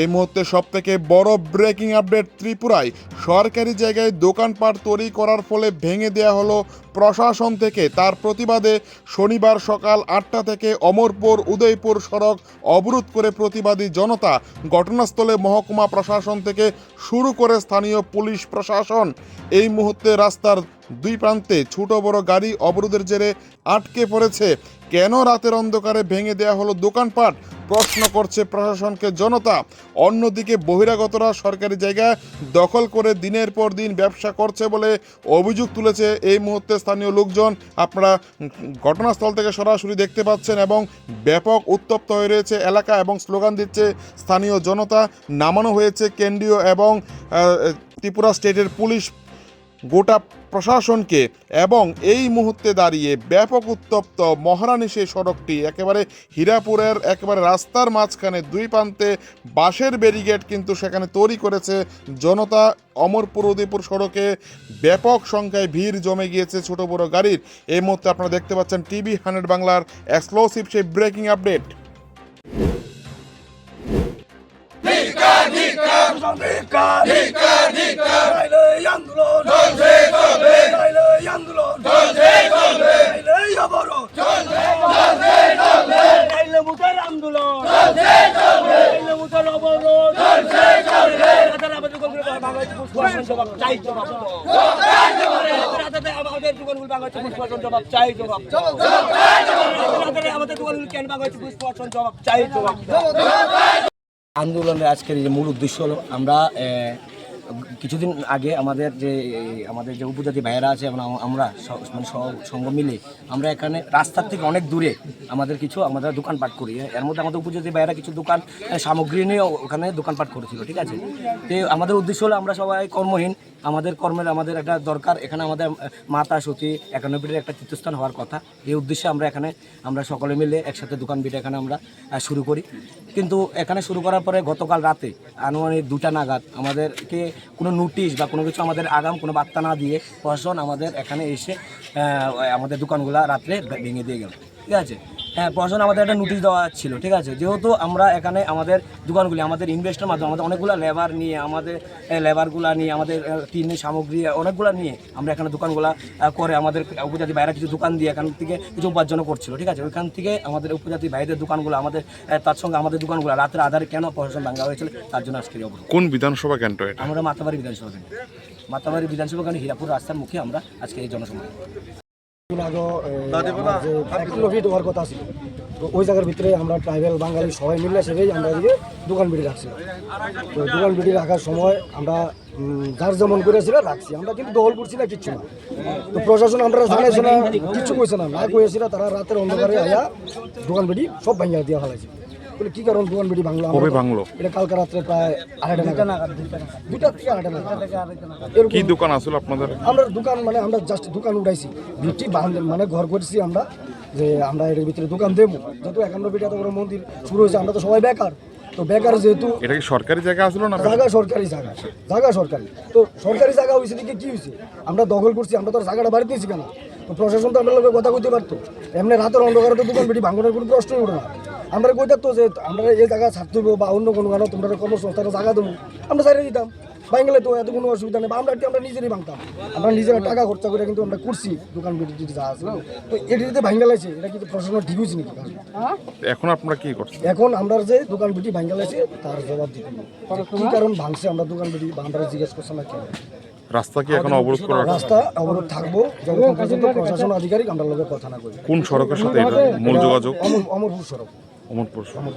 এই মুহূর্তে সব থেকে বড় ব্রেকিং আপডেট ত্রিপুরায়। সরকারি জায়গায় দোকানপাট তৈরি করার ফলে ভেঙে দেওয়া হলো প্রশাসন থেকে। তার প্রতিবাদে শনিবার সকাল আটটা থেকে অমরপুর উদয়পুর সড়ক অবরোধ করে প্রতিবাদী জনতা ঘটনাস্থলে মহকুমা প্রশাসন থেকে শুরু করে স্থানীয় পুলিশ প্রশাসন। এই মুহূর্তে রাস্তার দুই প্রান্তে ছোট বড় গাড়ি অবরোধের জেরে আটকে পড়েছে। কেন রাতের অন্ধকারে ভেঙে দেওয়া হলো দোকানপাট? প্রশ্ন করছে প্রশাসনকে জনতা। অন্যদিকে বহিরাগতরা সরকারি জায়গা দখল করে দিনের পর দিন ব্যবসা করছে বলে অভিযোগ তুলেছে এই মুহূর্তে স্থানীয় লোকজন। আপনারা ঘটনাস্থল থেকে সরাসরি দেখতে পাচ্ছেন এবং ব্যাপক উত্তপ্ত হয়ে রয়েছে এলাকা এবং স্লোগান দিচ্ছে স্থানীয় জনতা। নামানো হয়েছে কেন্দ্রীয় এবং ত্রিপুরা স্টেটের পুলিশ গোটা প্রশাসনকে এবং এই মুহূর্তে দাঁড়িয়ে ব্যাপক উত্তপ্ত মহারানী সেই সড়কটি একেবারে হীরাপুরের একেবারে রাস্তার মাঝখানে দুই প্রান্তে বাঁশের ব্যারিগেড কিন্তু সেখানে তৈরি করেছে জনতা অমরপুর উদয়পুর সড়কে। ব্যাপক সংখ্যায় ভিড় জমে গিয়েছে ছোট বড় গাড়ির। এই মুহূর্তে আপনারা দেখতে পাচ্ছেন টিভি হান্ড্রেড বাংলার এক্সক্লুসিভ সেই ব্রেকিং আপডেট। আন্দোলন জবাব চাই জবাব। আমাদের জবাব। চাই জবাব। আমাদের কেন জবাব। চাই জবাব। আন্দোলনের আজকের যে মূল উদ্দেশ্য হলো আমরা কিছুদিন আগে আমাদের যে আমাদের যে উপজাতি ভাইয়েরা আছে এবং আমরা মানে সঙ্গ মিলে আমরা এখানে রাস্তার থেকে অনেক দূরে আমাদের কিছু, আমাদের দোকানপাট করি। এর মধ্যে আমাদের উপজাতি ভাইয়েরা কিছু দোকান সামগ্রী নিয়ে ওখানে দোকানপাট করেছিল, ঠিক আছে? তো আমাদের উদ্দেশ্য হলো আমরা সবাই কর্মহীন, আমাদের কর্মের আমাদের একটা দরকার, এখানে আমাদের মাতা সতী, একানব্বইয়ের একটা তীর্থস্থান হওয়ার কথা। এই উদ্দেশ্যে আমরা এখানে, আমরা সকলে মিলে একসাথে দোকান বিটা এখানে আমরা শুরু করি। কিন্তু এখানে শুরু করার পরে গতকাল রাতে আনুমানিক দুটা নাগাদ আমাদেরকে কোনো নোটিশ বা কোনো কিছু আমাদের আগাম, কোনো বার্তা না দিয়ে প্রশাসন আমাদের এখানে এসে আমাদের দোকানগুলা রাত্রে ভেঙে দিয়ে গেল। ঠিক আছে? হ্যাঁ প্রশাসন আমাদের একটা নোটিশ দেওয়া ছিল ঠিক আছে? যেহেতু আমরা এখানে আমাদের দোকানগুলি আমাদের ইনভেস্টের মাধ্যমে আমাদের অনেকগুলো লেবার নিয়ে আমাদের লেবারগুলা নিয়ে আমাদের টিনের সামগ্রী অনেকগুলো নিয়ে আমরা এখানে দোকানগুলা করে আমাদের উপজাতি বাইরে কিছু দোকান দিয়ে এখান থেকে কিছু উপার্জন করছিল ঠিক আছে? ওইখান থেকে আমাদের উপজাতি বাইরের দোকানগুলো আমাদের তার সঙ্গে আমাদের দোকানগুলো রাতের আধারে কেন প্রশাসন ভাঙা হয়েছিল তার জন্য আজকের অবরোধ। কোন বিধানসভা কেন্দ্র আমরা মাতাবাড়ি বিধানসভা কেন্দ্র। মাতাবাড়ি বিধানসভা কেন্দ্র হীরাপুর রাস্তার মুখে আমরা আজকে এই জনসভা কথা ছিল তো ওই জায়গার ভিতরে আমরা ট্রাইবেল বাঙালি সবাই মিলে সেটাই আমরা এদিকে দোকান বিড়ি রাখছিলাম তো দোকান বিড়ি রাখার সময় আমরা যার যেমন করেছিল রাখছি। আমরা কিন্তু দখল করছি না কিচ্ছু না। তো প্রশাসন আমরা জানাইছে না কিচ্ছু কইছে না। না কইছিল তারা রাতের অন্ধকারে আয়া দোকান বিড়ি সব ভাঙিয়া দিয়ে ফেলাইছে। বলে কি কারণ দোকান বিড়ি ভাঙলো কবে ভাঙলো? এটা কালকে রাত্রে প্রায় আড়াইটা নাগাদ। দুটা থেকে আড়াইটা নাগাদ। কি দোকান আসলে আপনাদের? আমরা দোকান মানে আমরা জাস্ট দোকান উঠাইছি। ভিটি মানে ঘর করছি আমরা যে আমরা এর ভিতরে দোকান দেবো। যেহেতু একান্ন বিটা এত বড় মন্দির শুরু হয়েছে আমরা তো সবাই বেকার। তো বেকার যেহেতু এটা কি সরকারি জায়গা আসলো না জায়গা সরকারি জায়গা জায়গা সরকারি। তো সরকারি জায়গা হয়েছে দিকে কি হয়েছে? আমরা দখল করছি আমরা তো জায়গাটা বাড়ি দিয়েছি কেন? তো প্রশাসন তো আমরা লোকের কথা কইতে পারতো। এমনি রাতের অন্ধকারে তো দোকান বেটি ভাঙনের কোনো প্রশ্নই ওঠে না। আমরা কই থাকতো যে আমরা এই জায়গা ছাড়তে হইবো বা অন্য কোনো গানও তোমরা কর্মসংস্থানে জায়গা দেবো আমরা সাইডে দিতাম। বাংলে তো এত কোনো অসুবিধা নেই বা আমরা আমরা নিজেরই ভাঙতাম। আমরা নিজেরা টাকা খরচা করে কিন্তু আমরা করছি দোকান বেটি যা আছে। তো এটিতে ভাঙ্গা লাগছে এটা কিন্তু প্রশাসন ঠিক হয়েছে নাকি? এখন আপনারা কি করছেন? এখন আমরা যে দোকান বিটি ভাঙ্গা লাগছে তার জবাব দিতে। কি কারণ ভাঙছে আমরা দোকান বিটি বা আমরা জিজ্ঞেস করছি না কেন? রাস্তা কি এখন অবরোধ করা রাস্তা অবরোধ থাকব যতক্ষণ পর্যন্ত প্রশাসন আধিকারিক আমরা লোকের কথা না করি কোন সড়কের সাথে এটা? মূল যোগাযোগ? অমরপুর সড়ক। অমরপুর সড়ক।